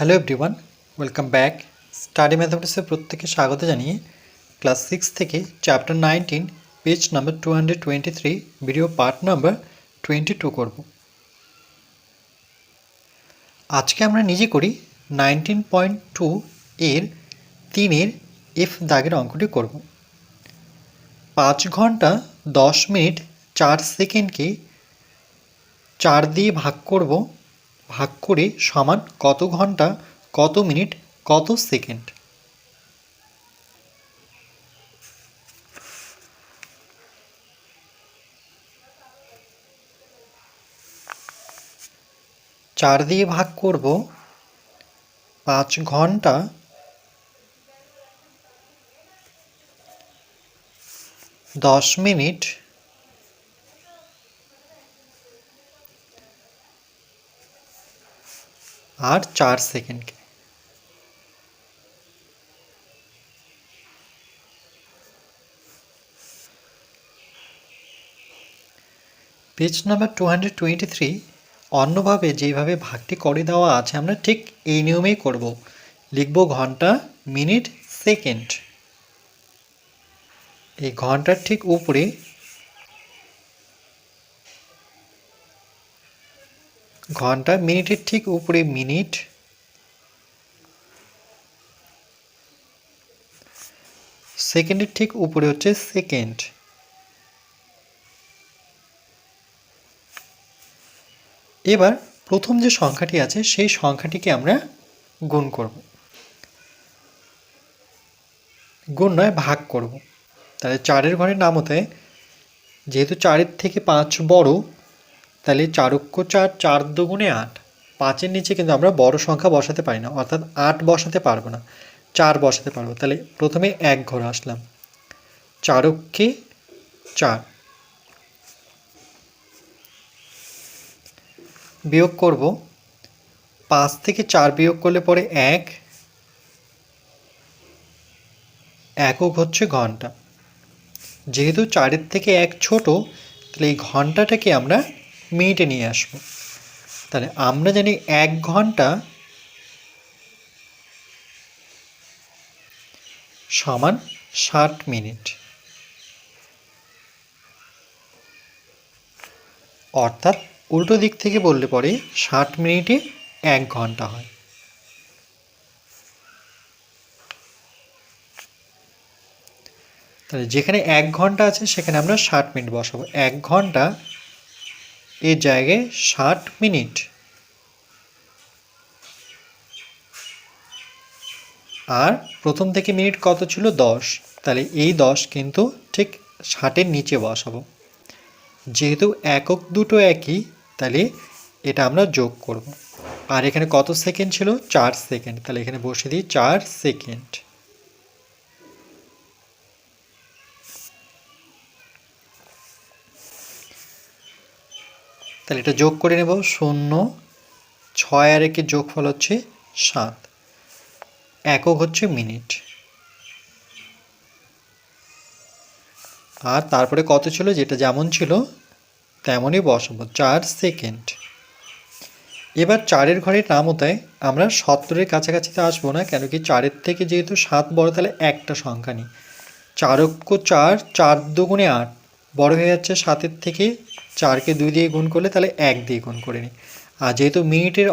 Hello everyone welcome back study ম্যাথামেটিক্সের প্রত্যেকে স্বাগত জানিয়ে ক্লাস সিক্স থেকে chapter nineteen page number two hundred twenty three video part number twenty two করব। আজকে আমরা নিজে করি নাইনটিন পয়েন্ট টু এর তিনের এফ দাগের অঙ্কটি করব। পাঁচ ঘণ্টা দশ মিনিট চার সেকেন্ডকে চার দিয়ে ভাগ করব ভাগ করে সমান কত ঘণ্টা, কত মিনিট, কত সেকেন্ড? চার দিয়ে ভাগ করব, পাঁচ ঘণ্টা, দশ মিনিট আর চার সেকেন্ডকে page number two hundred twenty three অন্যভাবে যেভাবে ভাগটি করে দেওয়া আছে, আমরা ঠিক এই নিয়মেই করব। লিখব ঘণ্টা, মিনিট সেকেন্ড এই ঘণ্টার ঠিক উপরে ঘণ্টা, মিনিটের ঠিক উপরে মিনিট। সেকেন্ডের ঠিক উপরে হচ্ছে সেকেন্ড। এবার প্রথম যে সংখ্যাটি আছে, সেই সংখ্যাটিকে আমরা গুণ করব। গুণ নয়, ভাগ করব। তাহলে চারের ঘরের নাম হতে যেহেতু চারের থেকে পাঁচ বড় তাহলে চারক্য চার চার দুগুণে আট। পাঁচের নিচে কিন্তু আমরা বড় সংখ্যা বসাতে পারি না, অর্থাৎ আট বসাতে পারব না, চার বসাতে পারব। তাহলে প্রথমে এক ঘর আসলাম। চারককে চার। বিয়োগ করব। পাঁচ থেকে চার বিয়োগ করলে পরে এক। একক হচ্ছে ঘণ্টা। যেহেতু চারের থেকে এক ছোট, তাহলে এই ঘন্টাটাকে আমরা মিনিটে নিয়ে আসব। তাহলে আমরা জানি এক ঘণ্টা সমান ষাট মিনিট। অর্থাৎ উল্টো দিক থেকে বললে পরে ষাট মিনিটে এক ঘণ্টা হয়। তাহলে যেখানে এক ঘণ্টা আছে সেখানে আমরা ষাট মিনিট বসাবো। এক ঘণ্টা এর জায়গায় ষাট মিনিট। আর প্রথম থেকে মিনিট কত ছিল? দশ। তাহলে এই দশ কিন্তু ঠিক ষাটের নিচে বসাবো। যেহেতু একক দুটো একই, তাহলে এটা আমরা যোগ করব। আর এখানে কত সেকেন্ড ছিল? চার সেকেন্ড। তাহলে এখানে বসে দিই, চার সেকেন্ড। তাহলে এটা যোগ করে নেব শূন্য, ছয় আর একে যোগফল হচ্ছে সাত। একক হচ্ছে মিনিট। আর তারপরে কত ছিল? যেটা যেমন ছিল, তেমনই বসাবো। চার সেকেন্ড। এবার চারের ঘরের নাম হতায় আমরা সত্তরের কাছাকাছি তো আসব না, কেন কি চারের থেকে যেহেতু সাত বড়, তাহলে একটা সংখ্যা নিই। চারক্য চার চার দুগুণে আট। বড় হয়ে যাচ্ছে সাতের থেকে চারকে দুই দিয়ে গুণ করলে তাহলে এক দিয়ে গুণ করে নিই। আর যেহেতু মিনিটের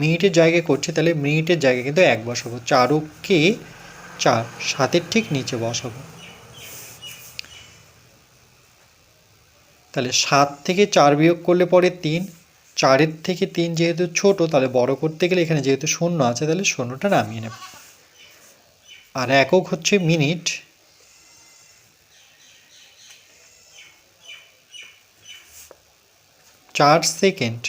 মিনিটের জায়গায় করছে, তাহলে মিনিটের জায়গায় কিন্তু এক বসাবো। চারককে চার, সাতের ঠিক নিচে বসাবো। তাহলে সাত থেকে চার বিয়োগ করলে পরে তিন, চারের থেকে তিন যেহেতু ছোট, তাহলে বড় করতে গেলে এখানে যেহেতু শূন্য আছে, তাহলে শূন্যটা নামিয়ে নেব। আর একক হচ্ছে মিনিট চার সেকেন্ড।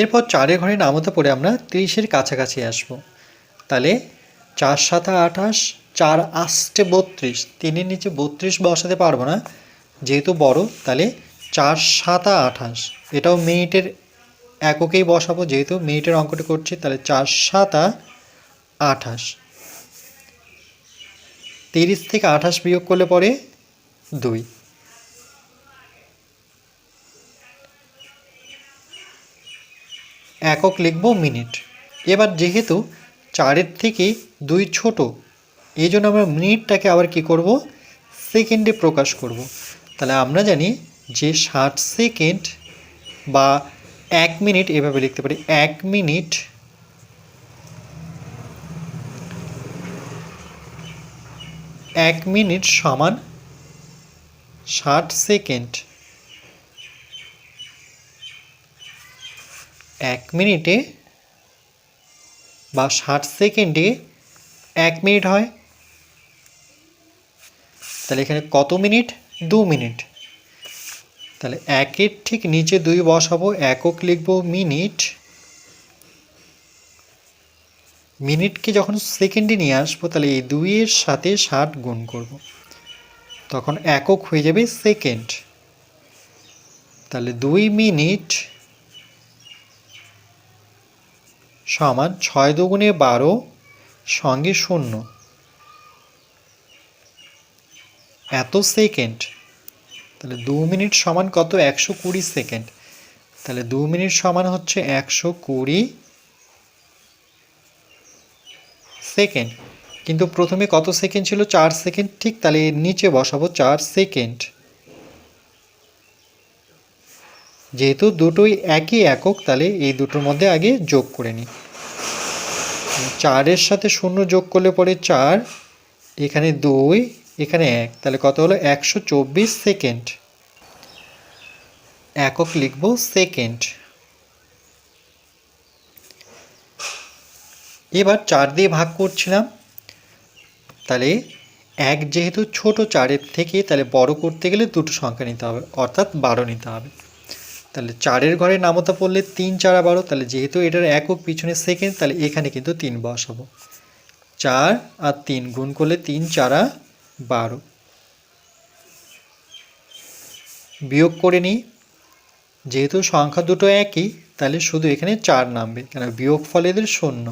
এরপর চারের ঘরে নামতে পড়ে আমরা তিরিশের কাছাকাছি আসব। তাহলে চার সাতা আঠাশ, চার আষ্টে বত্রিশ, তিনের নিচে বত্রিশ বসাতে পারব না। যেহেতু বড়, তাহলে চার সাতা আঠাশ, এটাও মিনিটের এককেই বসাবো। যেহেতু মিনিটের অঙ্কটি করছি, তাহলে চার সাতা আঠাশ। তিরিশ থেকে আঠাশ বিয়োগ করলে পরে দুই। একক লিখব মিনিট। এবার যেহেতু চারের থেকে দুই ছোট, এই জন্য আমরা মিনিটটাকে আবার কি করব? সেকেন্ডে প্রকাশ করব। তাহলে আমরা জানি যে ষাট সেকেন্ড বা এক মিনিট এভাবে লিখতে পারি। এক মিনিট এক মিনিট সমান ষাট সেকেন্ড। এক মিনিটে বা ষাট সেকেন্ডে এক মিনিট হয়। তাহলে এখানে কত মিনিট? দু মিনিট। তাহলে একের ঠিক নিচে দুই বসাবো, একক লিখব মিনিট। মিনিটকে যখন সেকেন্ডে নিয়ে আসব, তাহলে এই দুইয়ের সাথে ষাট গুণ করব। তখন একক হয়ে যাবে সেকেন্ড। তাহলে দুই মিনিট সমান ছয় দুগুণে বারো সঙ্গে শূন্য। এত সেকেন্ড। তাহলে দু মিনিট সমান কত? একশো কুড়ি সেকেন্ড। তাহলে দু মিনিট সমান হচ্ছে একশো কুড়ি সেকেন্ড। কিন্তু প্রথমে কত সেকেন্ড ছিল? চার সেকেন্ড। ঠিক তাহলে নিচে বসাবো চার সেকেন্ড। যেহেতু দুটোই একই একক, তাহলে এই দুটোর মধ্যে আগে যোগ করে নিই। চারের সাথে শূন্য যোগ করলে পরে চার, এখানে দুই, এখানে এক। তাহলে কত হলো? একশো চব্বিশ সেকেন্ড। একক লিখব সেকেন্ড। এবার চার দিয়ে ভাগ করছিলাম। তাহলে এক যেহেতু ছোট চারের থেকে তাহলে বড় করতে গেলে দুটো সংখ্যা নিতে হবে, অর্থাৎ বারো নিতে হবে। তাহলে চারের ঘরে নামতা পড়লে তিন চারা বারো, তাহলে যেহেতু এটার একক পিছনে সেকেন্ড তাহলে এখানে কিন্তু তিন বসাবো। চার আর তিন গুণ করলে তিন, চারা বারো। বিয়োগ করে নিই। যেহেতু সংখ্যা দুটো একই, তাহলে শুধু এখানে চার নামবে কেন বিয়োগ ফলে এদের শূন্য।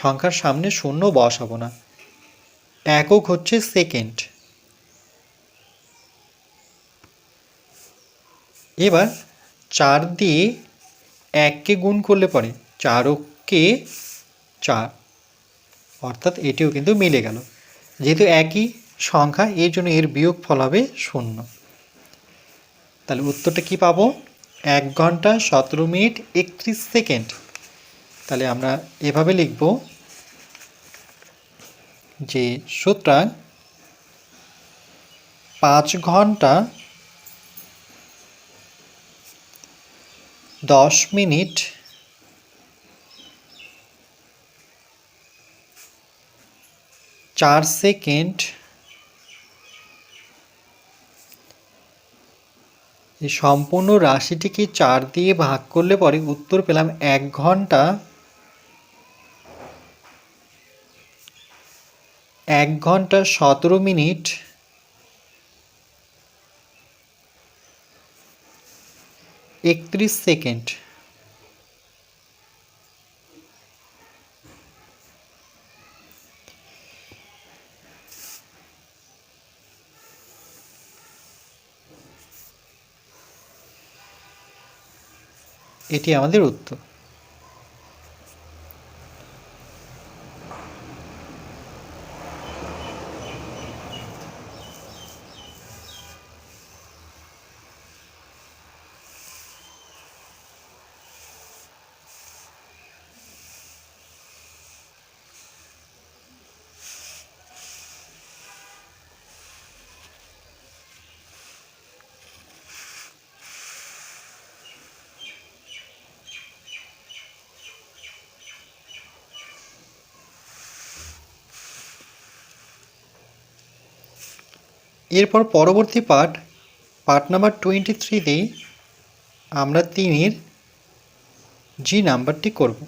সংখ্যার সামনে শূন্য বসাবো না। একক হচ্ছে সেকেন্ড এবার চার দিয়ে এককে গুণ করলে পরে চারককে চার। অর্থাৎ এটিও কিন্তু মিলে গেল। যেহেতু একই সংখ্যা, এর জন্য এর বিয়োগ ফল হবে শূন্য। তাহলে উত্তরটা কি পাবো? এক ঘণ্টা সতেরো মিনিট একত্রিশ সেকেন্ড। তাহলে আমরা এভাবে লিখব যে সুতরাং পাঁচ ঘণ্টা দশ মিনিট চার সেকেন্ড সম্পূর্ণ রাশিটিকে চার দিয়ে ভাগ করলে পরে উত্তর পেলাম এক ঘণ্টা এক ঘণ্টা সতেরো মিনিট। একত্রিশ সেকেন্ড। এটি আমাদের উত্তর। এরপর পরবর্তী পার্ট পার্ট নাম্বার টোয়েন্টি থ্রিতে আমরা তিনের জি নাম্বারটি করব।